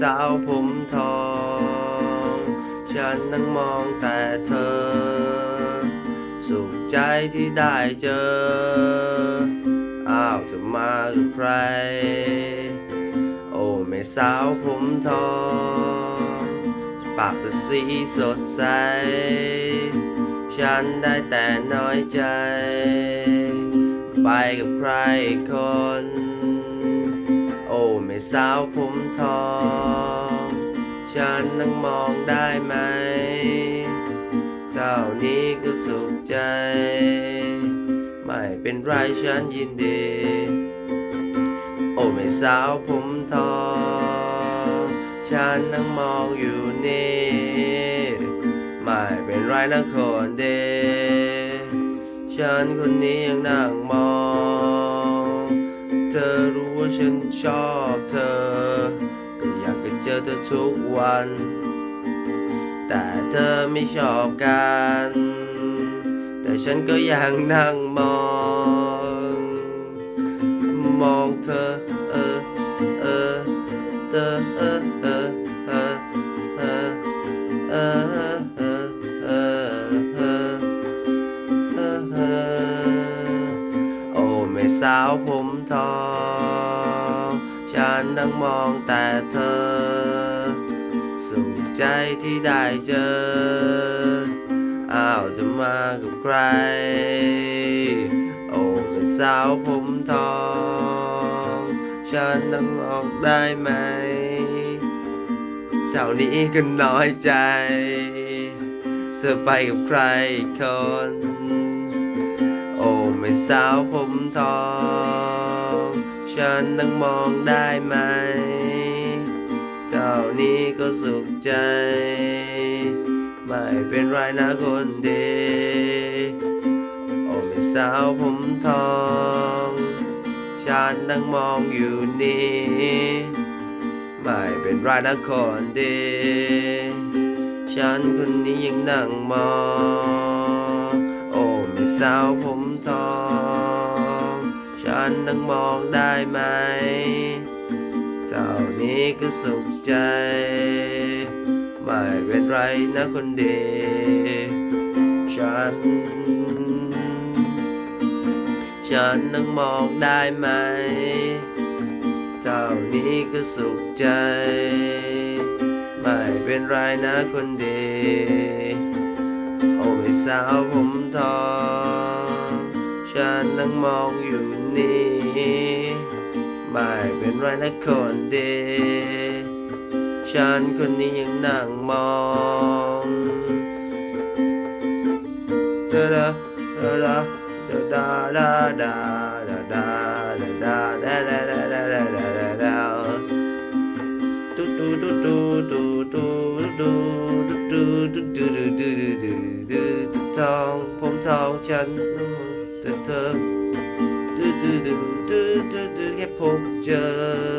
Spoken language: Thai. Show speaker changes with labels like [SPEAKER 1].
[SPEAKER 1] สาวผมทอง ฉันนั่งมองแต่เธอ สุขใจที่ได้เจอ อ้าวจะมากับใคร โอ้แม่สาวผมทอง ปากเธอสีสดใส ฉันได้แต่น้อยใจ ไปกับใครคน โอ้แม่สาวผมทอง ไม่เป็นไรฉันยินดี โอ้แม่สาวผมทองฉันนั่งมองอยู่นี่ไม่เป็นไรนะคนเดฉันคนนี้ยังนั่งมอง เธอรู้ว่าฉันชอบเธอ ก็อยากจะเจอเธอทุกวัน แต่เธอไม่ชอบกัน ฉันก็ยังนั่งมอง มองเธอ เออ เออเธอเออเออเออเออเออเออเออเออโอ้แม่สาวผมทองฉันนั่งมองแต่เธอ สุขใจที่ได้เจอ อ้าวจะมากับใคร โอ้เป็นสาวผมทอง ฉันนั่งมองได้ไหม เท่านี้ก็น้อยใจ เธอไปกับใครคน โอ้ไม่สาวผมทอง ฉันนั่งมองได้ไหม เท่านี้ก็สุขใจ ไม่เป็นไรนะคนดีโอ้ไม่สาวผมทองฉันนั่งมองอยู่นี่ไม่เป็นไรนะคนดีฉันคนนี้ยังนั่งมองโอ้ไม่สาวผมทองฉันนั่งมองได้ไหมเท่านี้ก็สุขใจ ไม่เป็นไรนะคนดีฉัน ฉันนั่งมองได้ไหม เท่านี้ก็สุขใจ ไม่เป็นไรนะคนดีโอ้ยสาวผมทอง ฉันนั่งมองอยู่นี่ ไม่เป็นไรนะคนดี ฉันคนนี้ยังนั่งมองเดาดาเดาดาเดาดาดาดาดาดาดาดาดาดาดาดาดาดาดาดูดูดูดูดูดูดูดูดูดูดูดูดูดูดูดูทองผมทองฉันเธอเธอดูดูดูดูดูดูแค่พบเจอ